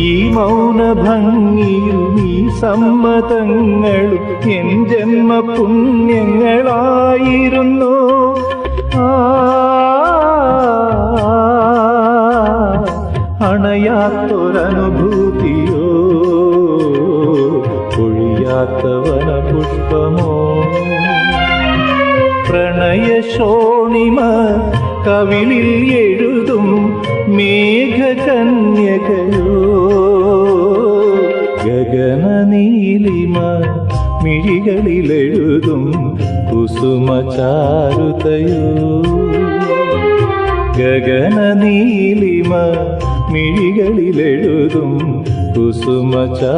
ഈ മൗനഭംഗിയിൽ ഈ സമ്മതങ്ങളും എൻ ജന്മ പുണ്യങ്ങളായിരുന്നു അണയാത്തൊരനുഭൂതിയോ ഒഴിയാത്തവന പുഷ്പമോ പ്രണയശോണിമ കവിളിൽ എഴുതും മേഘകന്യകയോ ഗഗനനീലിമ മിഴികളിലെഴുതും കുസുമചാരുതയോ. ഗഗനനീലിമ മിഴികളിലെഴുതും കുസുമചാരുതയോ.